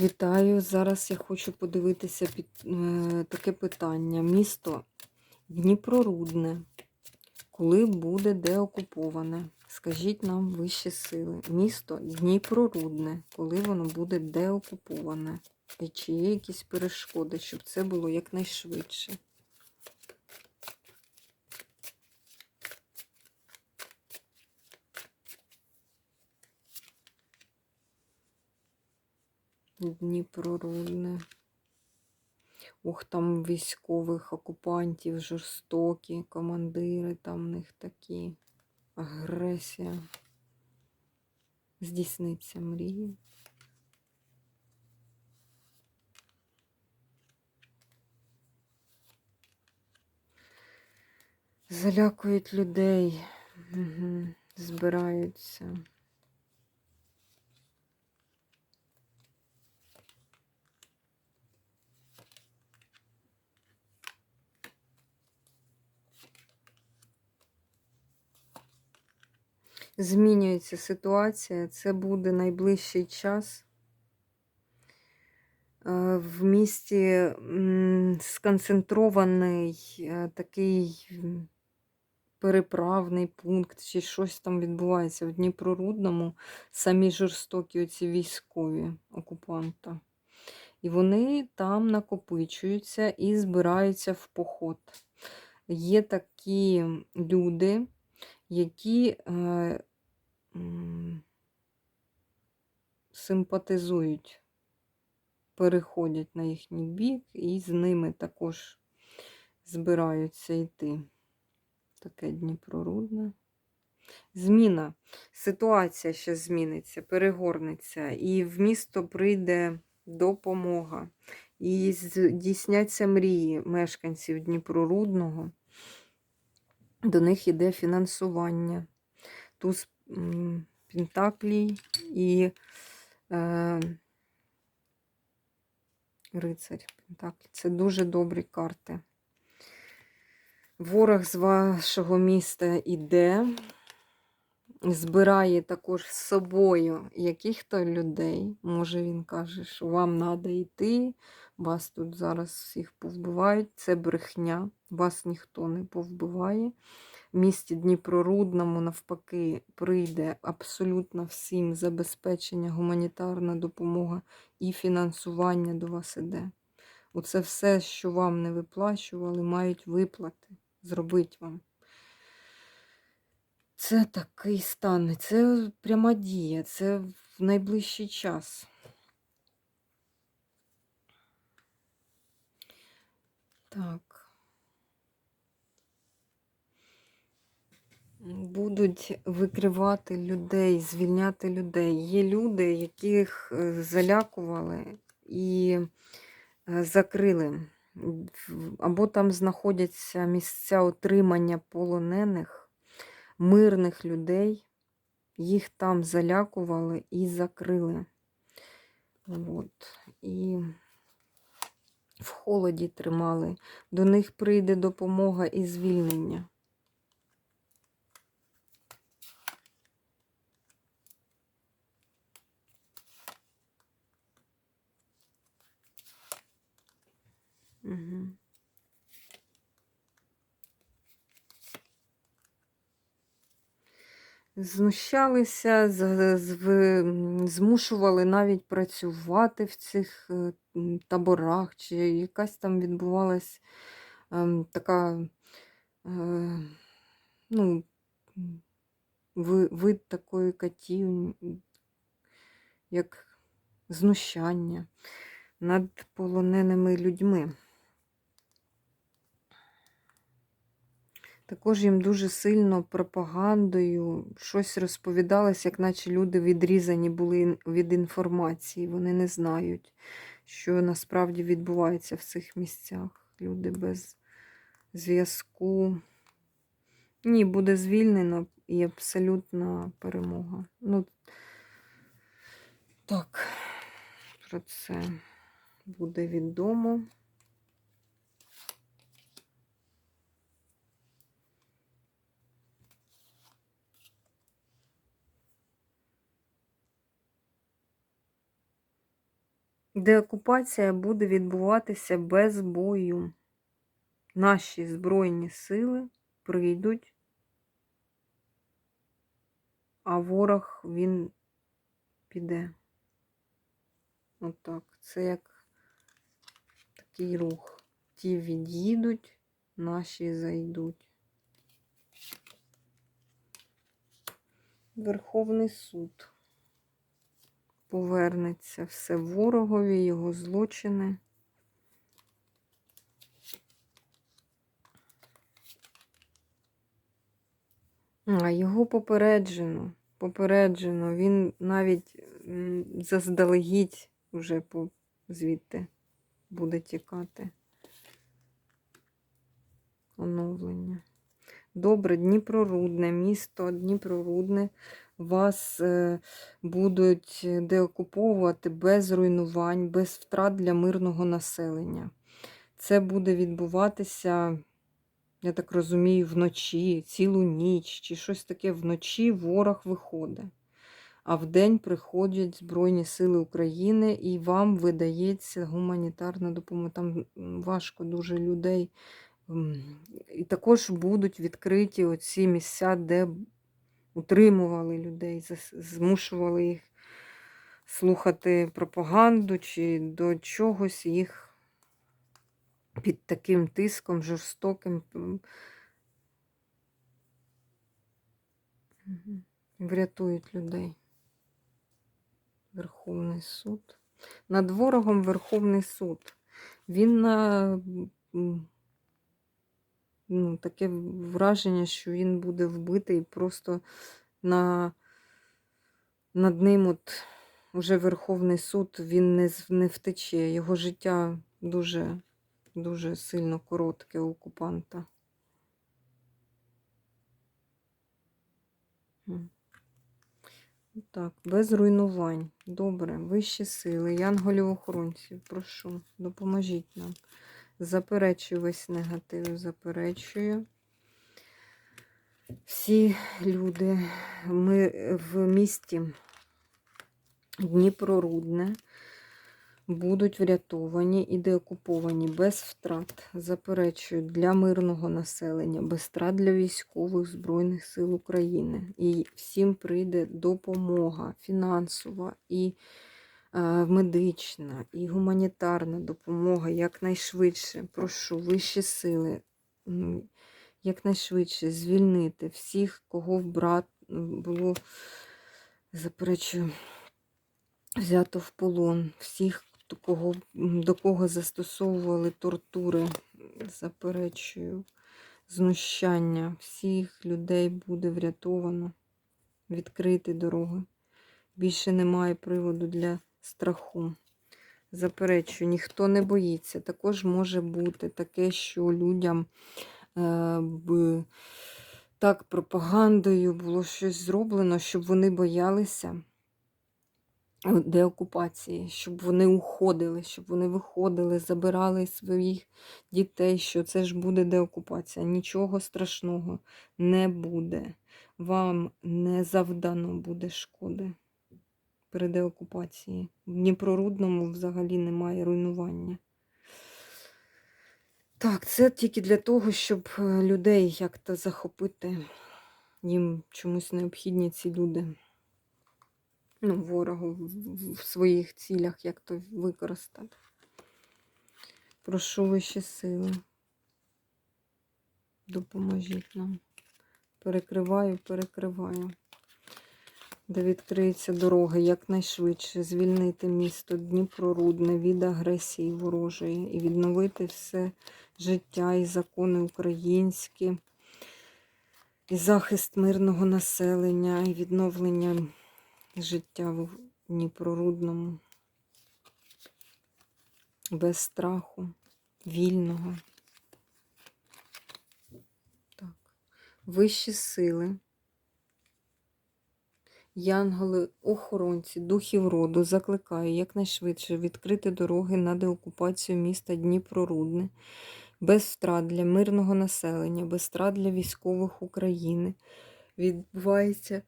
Вітаю! Зараз я хочу подивитися під е, таке питання. Місто Дніпрорудне. Коли буде деокуповане? Скажіть нам вищі сили. Місто Дніпрорудне, коли воно буде деокуповане? І чи є якісь перешкоди, щоб це було якнайшвидше? Дніпрорудне. Ух, там військових окупантів жорстокі, командири там в них такі. Агресія. Здійсниться мрії. Залякують людей, угу. збираються. Змінюється ситуація, це буде найближчий час. Е, В місті сконцентрований е, такий переправний пункт, чи щось там відбувається в Дніпрорудному, самі жорстокі оці військові окупанта. І вони там накопичуються і збираються в поход. Є такі люди, які е, симпатизують, переходять на їхній бік, і з ними також збираються йти. Таке Дніпрорудне. Зміна. Ситуація ще зміниться, перегорнеться, і в місто прийде допомога. І здійсняться мрії мешканців Дніпрорудного. До них йде фінансування. Туз Пентаклій і е, рицарь Пентаклі. Це дуже добрі карти. Ворог з вашого міста іде, збирає також з собою яких-то людей. Може, він каже, що вам треба йти, вас тут зараз всіх повбивають. Це брехня, вас ніхто не повбиває. Місті Дніпрорудному, навпаки, прийде абсолютно всім забезпечення, гуманітарна допомога і фінансування до вас іде. Оце все, що вам не виплачували, мають виплати. Зробити вам. Це такий стан, це пряма дія, це в найближчий час. Так. Будуть викривати людей, звільняти людей. Є люди, яких е, залякували і е, закрили. Або там знаходяться місця отримання полонених, мирних людей. Їх там залякували і закрили. От. І в холоді тримали. До них прийде допомога і звільнення. Угу. Знущалися, змушували навіть працювати в цих е, таборах, чи якась там відбувалась ем, така е, ну, вид такої катів, як знущання над полоненими людьми. Також їм дуже сильно пропагандою щось розповідалось, як наче люди відрізані були від інформації. Вони не знають, що насправді відбувається в цих місцях. Люди без зв'язку. Ні, буде звільнено і абсолютна перемога. Ну, так, про це буде відомо. Деокупація буде відбуватися без бою. Наші Збройні сили прийдуть, а ворог він піде. Отак. Це як такий рух. Ті від'їдуть, наші зайдуть. Верховний суд повернеться все ворогові, його злочини. А його попереджено. Попереджено. Він навіть заздалегідь вже звідти буде тікати. Оновлення. Добре, Дніпрорудне, місто Дніпрорудне вас е, будуть деокуповувати без руйнувань, без втрат для мирного населення. Це буде відбуватися, я так розумію, вночі, цілу ніч, чи щось таке вночі ворог виходить. А вдень приходять Збройні Сили України і вам видається гуманітарна допомога. Там важко дуже людей. І також будуть відкриті оці місця, де утримували людей, змушували їх слухати пропаганду чи до чогось їх під таким тиском жорстоким. Врятують людей. Верховний суд. Над ворогом Верховний суд. Він на ну, таке враження, що він буде вбитий просто на над ним от уже Верховний суд він не, не втече. Його життя дуже, дуже сильно коротке у окупанта. Так, без руйнувань. Добре, вищі сили, янголів-охоронців, прошу, допоможіть нам. Заперечую весь негатив, заперечую. Всі люди ми в місті Дніпрорудне будуть врятовані і деокуповані без втрат. Заперечую для мирного населення, без втрат для військових Збройних сил України. І всім прийде допомога фінансова і медична, і гуманітарна допомога якнайшвидше. Прошу вищі сили. Якнайшвидше звільнити всіх, кого вбрат було, заперечую, взято в полон, всіх, до кого, до кого застосовували тортури, заперечую, знущання, всіх людей буде врятовано, відкрити дороги. Більше немає приводу для страху. Заперечую, ніхто не боїться. Також може бути таке, що людям е, б, так пропагандою було щось зроблено, щоб вони боялися е, деокупації, щоб вони уходили, щоб вони виходили, забирали своїх дітей, що це ж буде деокупація. Нічого страшного не буде. Вам не завдано буде шкоди при деокупації. В Дніпрорудному взагалі немає руйнування. Так, це тільки для того, щоб е, людей як-то захопити. Їм чомусь необхідні ці люди. Ну, ворогу в- своїх цілях як то використати. Прошу вищі сили. Допоможіть нам. Перекриваю, перекриваю. Де відкриється дорога якнайшвидше, звільнити місто Дніпрорудне від агресії ворожої і відновити все життя і закони українські, і захист мирного населення, і відновлення життя в Дніпрорудному без страху, вільного. Так. Вищі сили. Янголи, охоронці, духів роду закликаю якнайшвидше відкрити дороги на деокупацію міста Дніпрорудне, без втрат для мирного населення, без втрат для військових України. Відбувається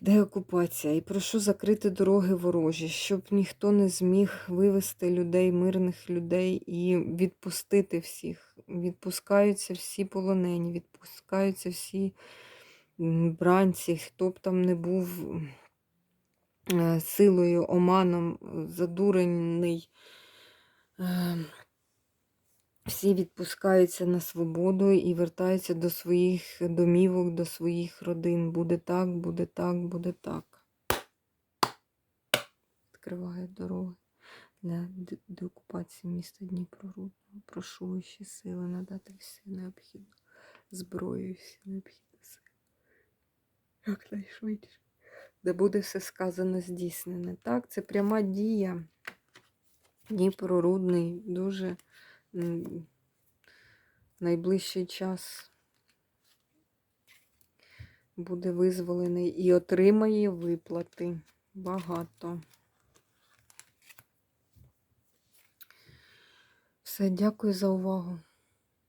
Деокупація. І прошу закрити дороги ворожі, щоб ніхто не зміг вивести людей, мирних людей і відпустити всіх. Відпускаються всі полонені, відпускаються всі бранці, хто б там не був е, силою, оманом, задурений. Е, Всі відпускаються на свободу і вертаються до своїх домівок, до своїх родин. Буде так, буде так, буде так. Відкриває дороги для деокупації міста Дніпрорудного. Прошу вищі сили надати всі необхідну зброю всі необхідні сили. Якнайшвидше. Де буде все сказано здійснене. Так, це пряма дія. Дніпрорудний, дуже найближчий час буде визволений і отримає виплати. Багато. Все, дякую за увагу.